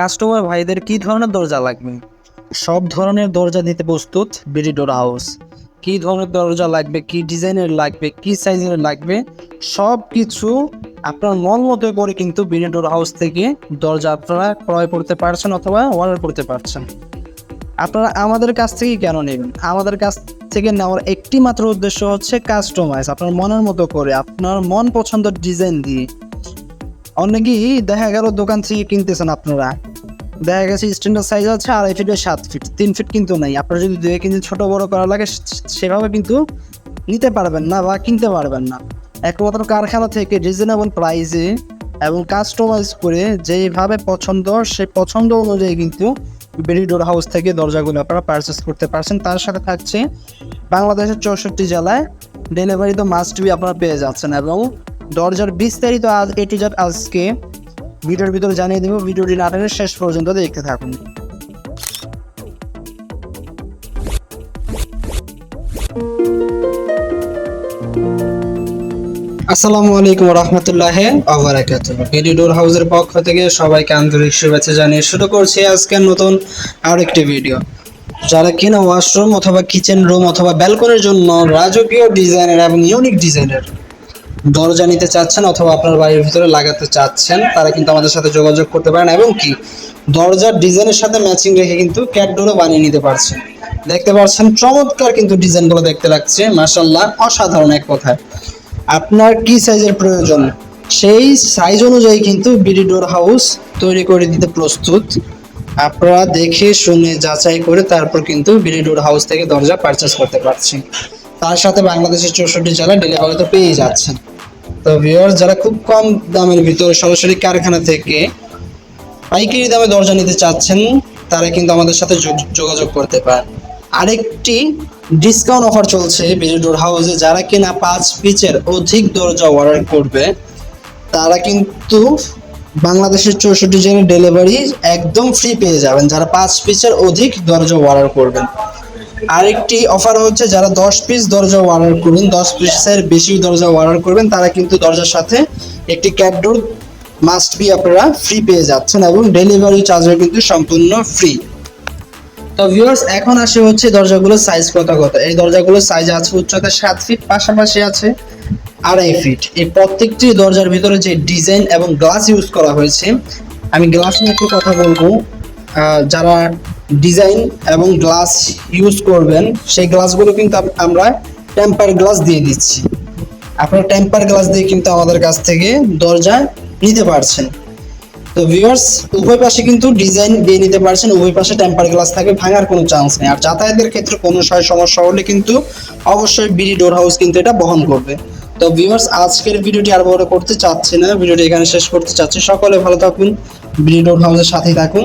Customer ভাইদের কি ধরনের দরজা লাগবে? সব ধরনের দরজা দিতে প্রস্তুত বিডি ডোর হাউস। কি ধরনের দরজা লাগবে? কি ডিজাইনের লাগবে? কি সাইজের লাগবে? সব কিছু আপনার মন মতো করে কিন্তু বিডিডোর হাউস থেকে দরজা আপনারা ক্রয় করতে পারছেন অথবা অর্ডার করতে পারছেন। আপনারা আমাদের কাছ থেকেই কেন নেবেন? আমাদের কাছ থেকে নেওয়ার একটি মাত্র উদ্দেশ্য হচ্ছে কাস্টমাইজ আপনার মনের মতো করে আপনার মন পছন্দের ডিজাইন দিয়ে। অনেকেই দেখা গেল দোকান থেকে কিনতেছেন আপনারা। দেখা গেছে স্ট্যান্ডার্ড সাইজ আছে আড়াই ফিট বা সাত ফিট তিন ফিট কিন্তু নাই। আপনার যদি দুয়ে কিনতে ছোট বড় করা লাগে সেভাবে কিন্তু নিতে পারবেন না বা কিনতে পারবেন না। একমাত্র কারখানা থেকে রিজনেবল প্রাইসে এবং কাস্টমাইজ করে যেভাবে পছন্দ, সেই পছন্দ অনুযায়ী কিন্তু বেরি ডোর হাউস থেকে দরজাগুলো আপনারা পারচেস করতে পারছেন। তার সাথে থাকছে বাংলাদেশের চৌষট্টি জেলায় ডেলিভারি তো মাস্ট বি আপনারা পেয়ে যাচ্ছেন এবং দরজার বিস্তারিত আজ এটি আজকে ভিডিওর ভিতরে জানিয়ে দেবো, ভিডিওটি না টেনে শেষ পর্যন্ত দেখতে থাকুন। আসসালামু আলাইকুম রহমতুল্লাহ আবরাকাত বিডি ডোর হাউসের পক্ষ থেকে সবাইকে আন্তরিক শুভেচ্ছা জানিয়ে শুরু করছি আজকের নতুন আরেকটি ভিডিও। যারা কিনা ওয়াশরুম অথবা কিচেন রুম অথবা ব্যালকনির জন্য রাজকীয় ডিজাইনের এবং ইউনিক ডিজাইনের দরজা নিতে চাচ্ছেন অথবা আপনার বাড়ির ভিতরে লাগাতে চাচ্ছেন, তারা কিন্তু আমাদের সাথে যোগাযোগ করতে পারেন এবং কি, দরজার ডিজাইনের সাথে ম্যাচিং রেখে কিন্তু ক্যাট ডোরও বানিয়ে নিতে পারছেন। দেখতে পাচ্ছেন, চমৎকার কিন্তু ডিজাইনগুলো দেখতে লাগছে মাশাল্লাহ অসাধারণ এক কথায়। আপনার কি সাইজের প্রয়োজন? সেই সাইজ অনুযায়ী কিন্তু বিডি ডোর হাউস তৈরি করে দিতে প্রস্তুত। আপনারা দেখে শুনে যাচাই করে তারপর কিন্তু বিডি ডোর হাউস থেকে দরজা পারচেস করতে পারছেন। তার সাথে বাংলাদেশের চৌষট্টি জেলায় ডেলিভারি তো পেয়ে যাচ্ছেন। তো ভিউয়ার্স যারা খুব কম দামের ভিতরে সরাসরি কারখানা থেকে পাইকারি দামে দরজা নিতে চাচ্ছেন, তারা কিন্তু আমাদের সাথে যোগ- যোগাযোগ করতে পারেন। আরেকটি ডিসকাউন্ট অফার চলছে বিজুডোর হাউসে যারা কিনা পাঁচ পিচের অধিক দরজা অর্ডার করবে, তারা কিন্তু বাংলাদেশের চৌষট্টি জেলার ডেলিভারি একদম ফ্রি পেয়ে যাবেন। যারা পাঁচ পিচের অধিক দরজা অর্ডার করবেন। আরেকটি অফার হচ্ছে, যারা দশ পিস দরজা অর্ডার করবেন, দশ পিসের বেশি দরজা অর্ডার করবেন, তারা কিন্তু দরজার সাথে একটি ক্যাপডোর মাস্ট বি আপনারা ফ্রি পেয়ে যাচ্ছেন এবং ডেলিভারি চার্জও কিন্তু সম্পূর্ণ ফ্রি তো ভিউয়ার্স এখন আসে হচ্ছে দরজাগুলোর সাইজ কত কত এই দরজাগুলোর সাইজ আছে উচ্চতা সাত ফিট পাশাপাশি আছে আড়াই ফিট এই প্রত্যেকটি দরজার ভিতরে যে ডিজাইন এবং গ্লাস ইউজ করা হয়েছে, আমি গ্লাস নিয়ে একটু কথা বলব। যারা ডিজাইন এবং গ্লাস ইউজ করবেন, সেই গ্লাসগুলো কিন্তু আমরা টেম্পার গ্লাস দিয়ে দিচ্ছি। আপনারা টেম্পার গ্লাস দিয়ে কিন্তু আমাদের কাছ থেকে দরজা নিতে পারছেন। তো ভিউয়ার্স উভয় পাশে কিন্তু ডিজাইন দিয়ে নিতে পারছেন, উভয় পাশে টেম্পার গ্লাস থাকবে, ভাঙার কোনো চান্স নেই। আর যাতায়াতের ক্ষেত্রে কোনো সমস্যা হলে কিন্তু অবশ্যই বিডি ডোর হাউস কিন্তু এটা বহন করবে। তো ভিউয়ার্স আজকের ভিডিওটি আর বড় করতে চাচ্ছি না, ভিডিওটি এখানে শেষ করতে চাচ্ছি। সকলে ভালো থাকুন, বিডি ডোর হাউসের সাথেই থাকুন।